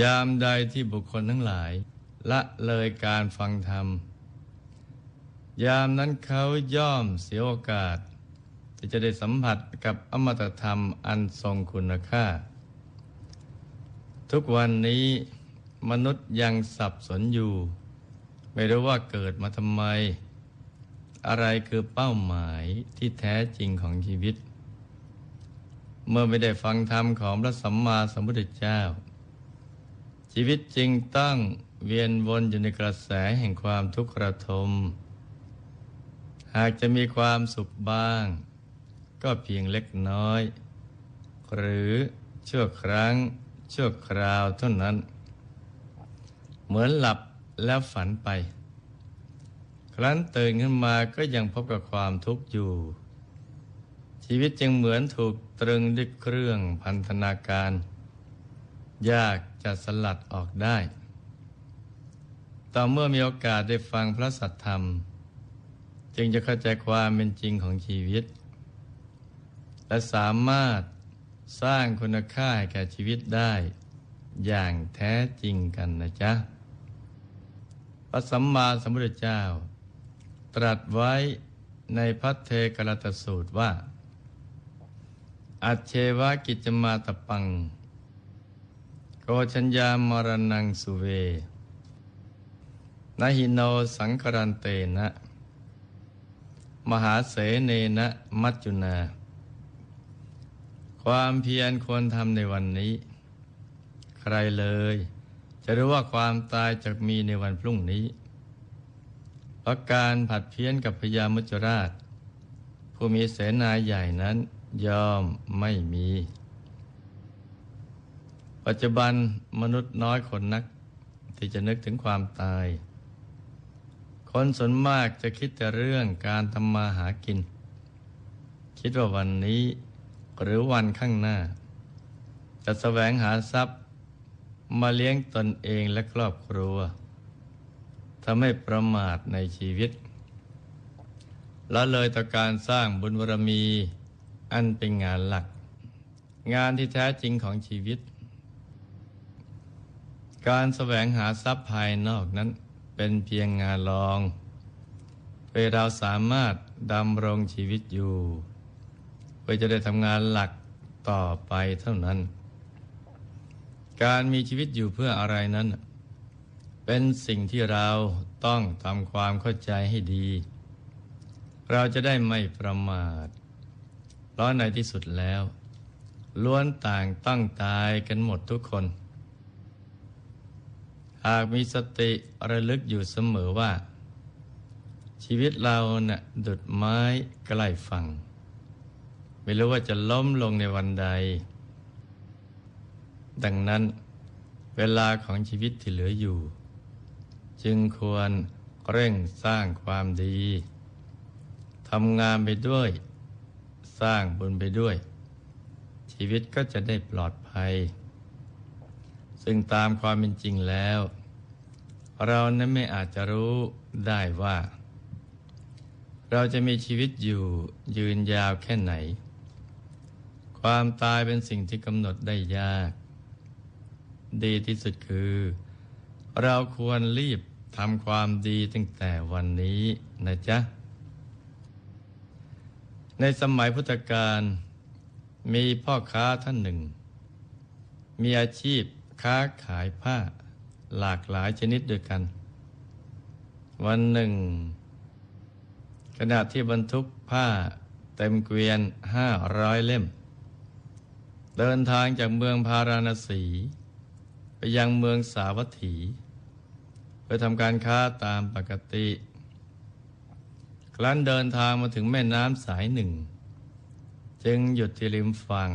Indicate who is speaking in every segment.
Speaker 1: ยามใดที่บุคคลทั้งหลาย ละเลยการฟังธรรม ยามนั้นเขาย่อมเสียโอกาส ที่จะได้สัมผัสกับอมตะธรรมอันทรงคุณค่า ทุกวันนี้มนุษย์ยังสับสนอยู่ ไม่รู้ว่าเกิดมาทำไม อะไรคือเป้าหมายที่แท้จริงของชีวิต เมื่อไม่ได้ฟังธรรมของพระสัมมาสัมพุทธเจ้า ชีวิตจริงต้องเวียนวนอยู่ในกระแสแห่งความทุกข์ระทม หากจะมีความสุขบ้าง ก็เพียงเล็กน้อย หรือชั่วครั้งชั่วคราวเท่านั้น เหมือนหลับแล้วฝันไป ครั้นตื่นขึ้นมาก็ยังพบกับความทุกข์อยู่ ชีวิตจึงเหมือนถูกตรึงด้วยเครื่องพันธนาการ ยาก จะสลัดออกได้ ต่อเมื่อมีโอกาสได้ฟังพระสัทธรรม จึงจะเข้าใจความเป็นจริงของชีวิต และสามารถสร้างคุณค่าให้แก่ชีวิตได้ อย่างแท้จริงกันนะจ๊ะ พระสัมมาสัมพุทธเจ้า ตรัสไว้ในพัทเทกรตสูตรว่า อัจเชวะกิจมาตปัง ชัญญามรณังสุเวนะหิโนสังครันเตนะ มหาเสเนนะมัจจุนา ความเพียรควรทำในวันนี้ ใครเลย จะรู้ว่าความตายจะมีในวันพรุ่งนี้ เพราะการผัดเพี้ยนกับพญามุจราช ผู้มีเสนาใหญ่นั้นยอมไม่มี ปัจจุบันมนุษย์น้อยคนนัก ที่จะนึกถึงความตาย คนส่วนมากจะคิดแต่เรื่องการทำมาหากิน คิดว่าวันนี้หรือวันข้างหน้า จะแสวงหาทรัพย์ มาเลี้ยงตนเองและครอบครัวทำให้ประมาทในชีวิตและเลยต่อการสร้างบุญบารมี อันเป็นงานหลัก งานที่แท้จริงของชีวิต การแสวงหาทรัพย์ภายนอกนั้นเป็นเพียงงานรอง เพื่อเราสามารถดำรงชีวิตอยู่ เพื่อจะได้ทำงานหลักต่อไปเท่านั้น การมีชีวิตอยู่เพื่ออะไรนั้น เป็นสิ่งที่เราต้องทำความเข้าใจให้ดี เราจะได้ไม่ประมาทเพราะในที่สุดแล้ว ล้วนต่างต้องตายกันหมดทุกคน หากมีสติระลึกอยู่เสมอว่า ชีวิตเราเนะ่ะดุดไม้ใกล้ฝั่งไม่รู้ว่าจะล้มลงในวันใด ดังนั้นเวลาของชีวิตที่เหลืออยู่ จึงควรเร่งสร้างความดีทำงานไปด้วย สร้างบุญไปด้วย ชีวิตก็จะได้ปลอดภัย ซึ่งตามความเป็นจริงแล้ว เรานั้นไม่อาจจะรู้ได้ว่า เราจะมีชีวิตอยู่ยืนยาวแค่ไหน ความตายเป็นสิ่งที่กำหนดได้ยาก ดีที่สุดคือ เราควรรีบทำความดีตั้งแต่วันนี้นะจ๊ะ ในสมัยพุทธกาลมีพ่อค้าท่านหนึ่ง มีอาชีพ ค้าขายผ้าหลากหลายชนิดด้วยกัน วันหนึ่ง ขณะที่บรรทุกผ้าเต็มเกวียนห้าร้อยเล่ม เดินทางจากเมืองพาราณสี ไปยังเมืองสาวัตถี เพื่อทำการค้าตามปกติ ครั้นเดินทางมาถึงแม่น้ำสายหนึ่ง จึงหยุดที่ริมฝั่ง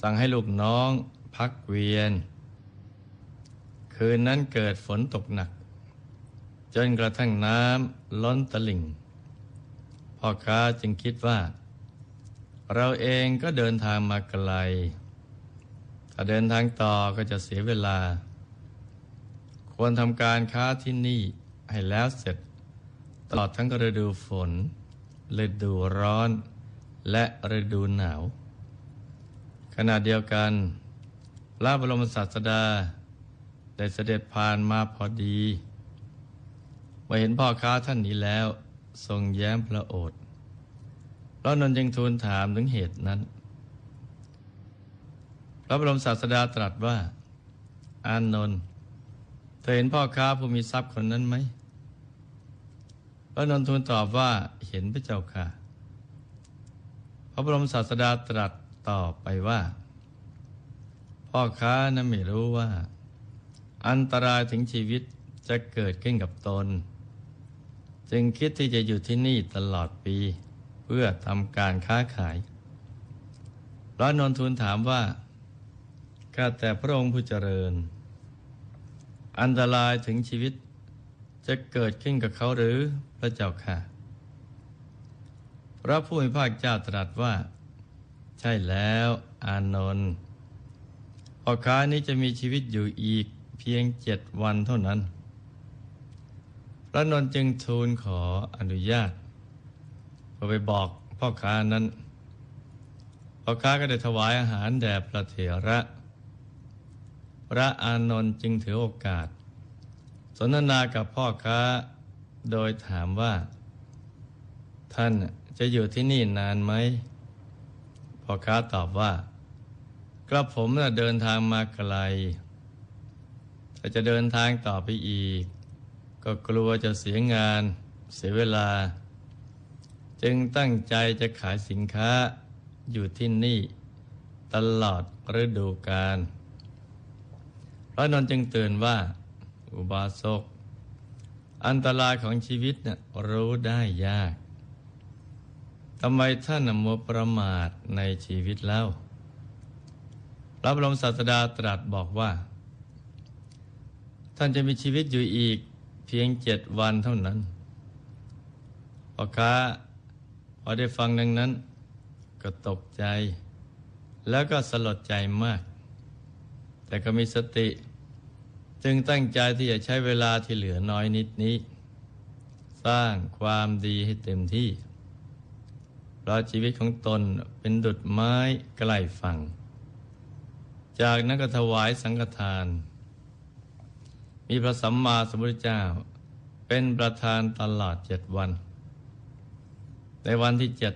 Speaker 1: สั่งให้ลูกน้อง พักเวียน คืนนั้นเกิดฝนตกหนัก จนกระทั่งน้ำล้นตลิ่งพ่อค้าจึงคิดว่า เราเองก็เดินทางมาไกล ถ้าเดินทางต่อก็จะเสียเวลา ควรทำการค้าที่นี่ให้แล้วเสร็จ ตลอดทั้งฤดูฝนฤดูร้อนและฤดูหนาว ขณะเดียวกัน ลระบรมศาสดา ได้เสด็จผ่านมาพอดีมื่อเห็นพ่อค้าท่านนี้แล้ว ทรงแย้มพระโอษฐ์พระนนท์จึงทูลถามถึงเหตุนั้น พระบรมศาสดาตรัสว่า อานนท์เธอเห็นพ่อค้าผู้มีทรัพย์คนนั้นไหมพระนนท์ทูลตอบว่าเห็นพระเจ้าค่ะ พระบรมศาสดาตรัสตอบไปว่า พ่อค้านั้นไม่รู้ว่า อันตรายถึงชีวิตจะเกิดขึ้นกับตน จึงคิดที่จะอยู่ที่นี่ตลอดปี เพื่อทำการค้าขายพระนนทูลถามว่าข้าแต่พระองค์ผู้เจริญ อันตรายถึงชีวิตจะเกิดขึ้นกับเขาหรือพระเจ้าค่ะ พระผู้มีพระเจ้าตรัสว่า ใช่แล้วอานนท์ พ่อค้านี้จะมีชีวิตอยู่อีกเพียงเจ็ดวันเท่านั้น พระนนจึงทูลขออนุญาตพอไปบอกพ่อค้านั้น พ่อค้าก็ได้ถวายอาหารแด่พระเถระ พระอานนท์จึงถือโอกาส สนทนากับพ่อค้าโดยถามว่า ท่านจะอยู่ที่นี่นานไหมพ่อค้าตอบว่า กระผมน่ะเดินทางมาไกลถ้าจะเดินทางต่อไปอีก ก็กลัวจะเสียงานเสียเวลา จึงตั้งใจจะขายสินค้าอยู่ที่นี่ ตลอดฤดูกาลพระนนท์จึงเตือนว่า อุบาสก อันตรายของชีวิตน่ะรู้ได้ยากทำไมท่านมัวประมาทในชีวิตแล้ว พระบรมศาสดาตรัสบอกว่า ท่านจะมีชีวิตอยู่อีกเพียงเจ็ดวันเท่านั้นพอค้าพอได้ฟังดังนั้น ก็ตกใจ แล้วก็สลดใจมาก แต่ก็มีสติ จึงตั้งใจที่จะใช้เวลาที่เหลือน้อยนิดนี้ สร้างความดีให้เต็มที่เพราะชีวิตของตนเป็นดุดไม้ใกล้ฝั่ง จากนั้นก็ถวายสังฆทาน มีพระสัมมาสัมพุทธเจ้า เป็นประธานตลอดเจ็ดวัน ในวันที่เจ็ด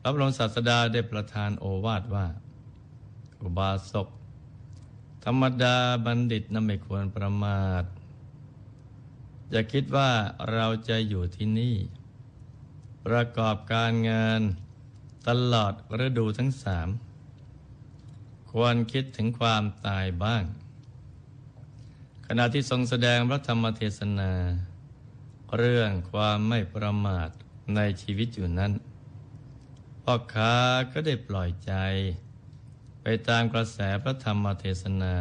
Speaker 1: พระบรมศาสดาได้ประทานโอวาทว่า อุบาสก ธรรมดาบัณฑิตนั้นไม่ควรประมาทอย่าคิดว่าเราจะอยู่ที่นี่ ประกอบการงานตลอดฤดูทั้งสาม ควรคิดถึงความตายบ้าง ขณะที่ทรงแสดงพระธรรมเทศนา เรื่องความไม่ประมาทในชีวิตอยู่นั้นพ่อค้าก็ได้ปล่อยใจ ไปตามกระแสพระธรรมเทศนา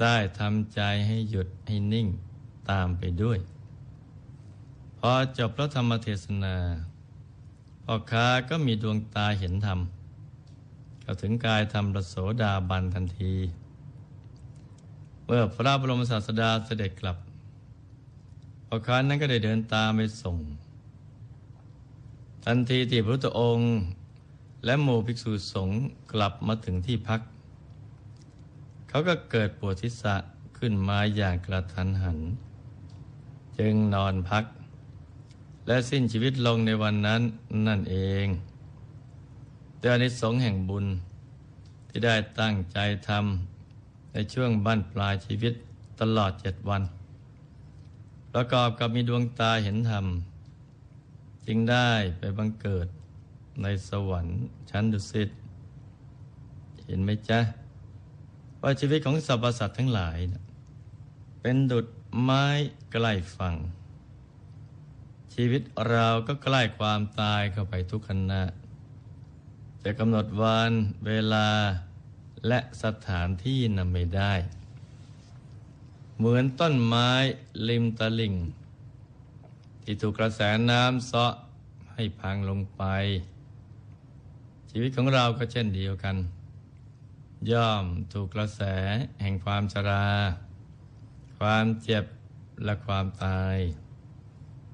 Speaker 1: ได้ทำใจให้หยุดให้นิ่งตามไปด้วย พอจบพระธรรมเทศนาพ่อค้าก็มีดวงตาเห็นธรรม เข้าถึงกายธรรมประโสดาบันทันที เมื่อพระบรมศาสดาเสด็จกลับพอค้านั้นก็ได้เดินตามไปส่ง ทันทีที่พระพุทธองค์ และหมู่ภิกษุสงฆ์กลับมาถึงที่พัก เขาก็เกิดปวดทิศะขึ้นมาอย่างกระทันหัน จึงนอนพัก และสิ้นชีวิตลงในวันนั้นนั่นเอง แต่อนิสงส์แห่งบุญที่ได้ตั้งใจทำในช่วงบั้นปลายชีวิตตลอดเจ็ดวัน ประกอบกับมีดวงตาเห็นธรรม จึงได้ไปบังเกิดในสวรรค์ชั้นดุสิตเห็นไหมจ๊ะ ว่าชีวิตของสรรพสัตว์ทั้งหลาย เป็นดุดไม้ใกล้ฝั่ง ชีวิตเราก็ใกล้ความตายเข้าไปทุกขณะ จะกำหนดวันเวลาและสถานที่นำไม่ได้ เหมือนต้นไม้ริมตลิ่ง ที่ถูกกระแสน้ำเซาะให้พังลงไป ชีวิตของเราก็เช่นเดียวกัน ย่อมถูกกระแสแห่งความชรา ความเจ็บและความตาย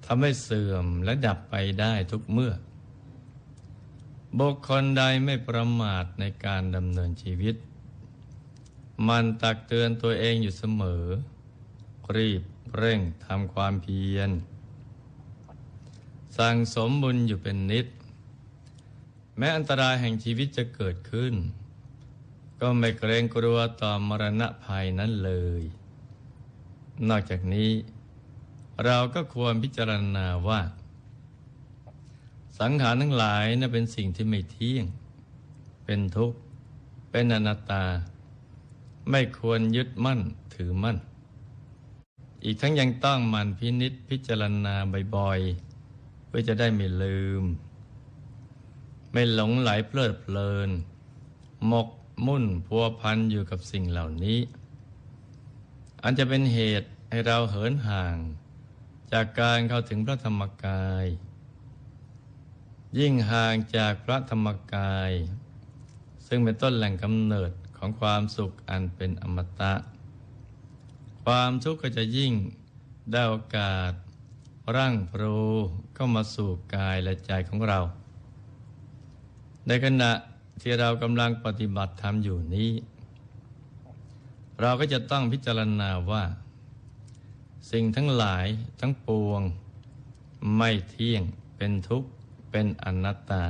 Speaker 1: ทำให้เสื่อมและดับไปได้ทุกเมื่อ บุคคลใดไม่ประมาทในการดำเนินชีวิต มันตักเตือนตัวเองอยู่เสมอ รีบเร่งทำความเพียร สั่งสมบุญอยู่เป็นนิด แม้อันตรายแห่งชีวิตจะเกิดขึ้น ก็ไม่เกรงกลัวต่อมรณะภัยนั้นเลย นอกจากนี้ เราก็ควรพิจารณาว่า สังขารทั้งหลายนะเป็นสิ่งที่ไม่เที่ยง เป็นทุกข์ เป็นอนัตตา ไม่ควรยึดมั่นถือมั่น อีกทั้งยังต้องมันพินิษพิจารณาบ่อยๆ เพื่อจะได้ไม่ลืม ไม่หลงไหลเพลิดเพลิน หมกมุ่นพัวพันอยู่กับสิ่งเหล่านี้ อันจะเป็นเหตุให้เราเหินห่าง จากการเข้าถึงพระธรรมกาย ยิ่งห่างจากพระธรรมกาย ซึ่งเป็นต้นแหล่งกำเนิดของความสุขอันเป็นอมตะ ความทุกข์ก็จะยิ่งได้โอกาส ร่างโปรูเข้ามาสู่กายและใจของเรา ในขณะที่เรากำลังปฏิบัติธรรมอยู่นี้ เราก็จะต้องพิจารณาว่า สิ่งทั้งหลายทั้งปวง ไม่เที่ยงเป็นทุกข์ เป็นอนัตตา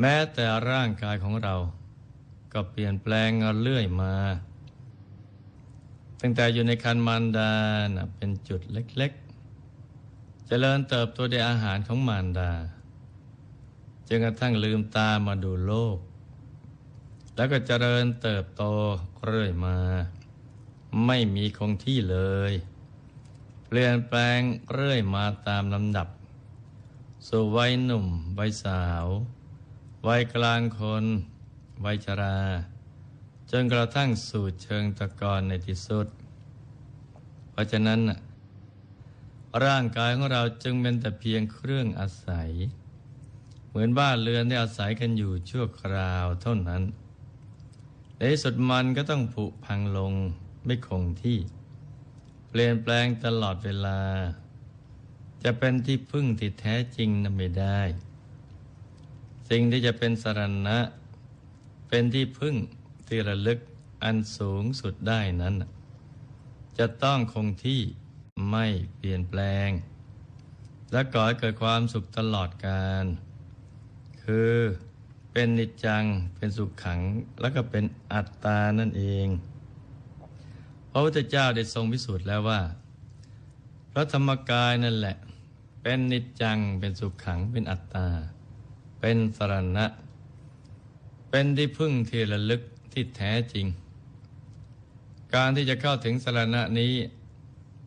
Speaker 1: แม้แต่ร่างกายของเรา ก็เปลี่ยนแปลงเรื่อยมา ตั้งแต่อยู่ในคันมารดานะเป็นจุดเล็กๆเจริญเติบโตด้วยอาหารของมารดาจนกระทั่งลืมตามาดูโลก แล้วก็เจริญเติบโตเรื่อยมา ไม่มีคงที่เลย เปลี่ยนแปลงเรื่อยมาตามลำดับ สู่วัยหนุ่ม วัยสาว วัยกลางคน วัยชรา จนกระทั่งสู่เชิงตะกอนในที่สุด เพราะฉะนั้น ร่างกายของเราจึงเป็นแต่เพียงเครื่องอาศัย เหมือนบ้านเรือนที่อาศัยกันอยู่ชั่วคราวเท่านั้น ในสุดมันก็ต้องผุพังลงไม่คงที่ เปลี่ยนแปลงตลอดเวลา จะเป็นที่พึ่งที่แท้จริงนั้นไม่ได้ สิ่งที่จะเป็นสรณะ เป็นที่พึ่งที่ระลึกอันสูงสุดได้นั้น จะต้องคงที่ไม่เปลี่ยนแปลง และก่อให้เกิดความสุขตลอดกาลคือเป็นนิจจังเป็นสุขขังแล้วก็เป็นอัตตานั่นเอง พระพุทธเจ้าได้ทรงพิสูจน์แล้วว่า พระธรรมกายนั่นแหละ เป็นนิจจัง เป็นสุขขัง เป็นอัตตา เป็นสรณะ เป็นที่พึ่งที่ระลึกที่แท้จริง การที่จะเข้าถึงสรณะนี้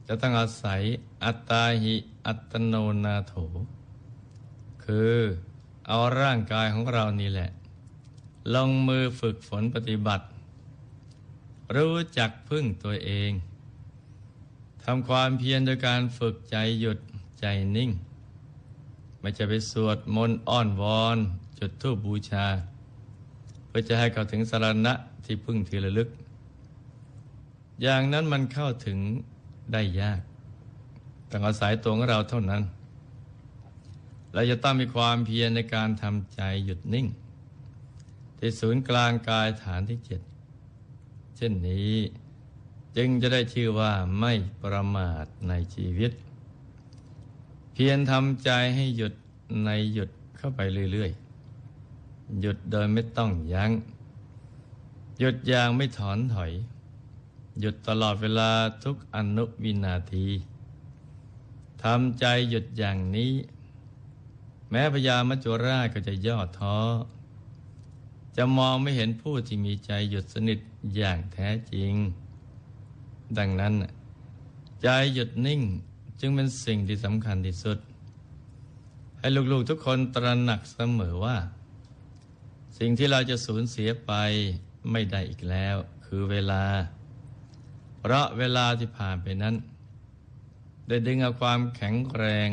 Speaker 1: จะต้องอาศัยอัตตาหิ อัตโนนาโถ คือเอาร่างกายของเรานี่แหละ ลงมือฝึกฝนปฏิบัติ รู้จักพึ่งตัวเองทำความเพียรโดยการฝึกใจหยุด ใจนิ่ง ไม่จะไปสวดมนต์อ้อนวอน จุดธูปบูชา เพื่อจะให้เข้าถึงสารณะที่พึ่งที่ระลึก อย่างนั้นมันเข้าถึงได้ยากต้องอาศัยตัวของเราเท่านั้นเราจะต้องมีความเพียรในการทำใจหยุดนิ่ง ที่ศูนย์กลางกายฐานที่เจ็ดเช่นนี้จึงจะได้ชื่อว่าไม่ประมาทในชีวิต เพียรทำใจให้หยุดในหยุดเข้าไปเรื่อยๆ หยุดโดยไม่ต้องยัง้ง หยุดอย่างไม่ถอนถอย หยุดตลอดเวลาทุกอนุวินาทีทำใจหยุดอย่างนี้ แม้พญามัจจุราชก็จะย่อท้อ จะมองไม่เห็นผู้ที่มีใจหยุดสนิทอย่างแท้จริง ดังนั้น ใจหยุดนิ่ง จึงเป็นสิ่งที่สำคัญที่สุด ให้ลูกๆทุกคนตระหนักเสมอว่า สิ่งที่เราจะสูญเสียไปไม่ได้อีกแล้ว คือเวลา เพราะเวลาที่ผ่านไปนั้น ได้ดึงเอาความแข็งแรง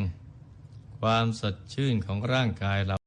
Speaker 1: ความสดชื่นของร่างกายเรา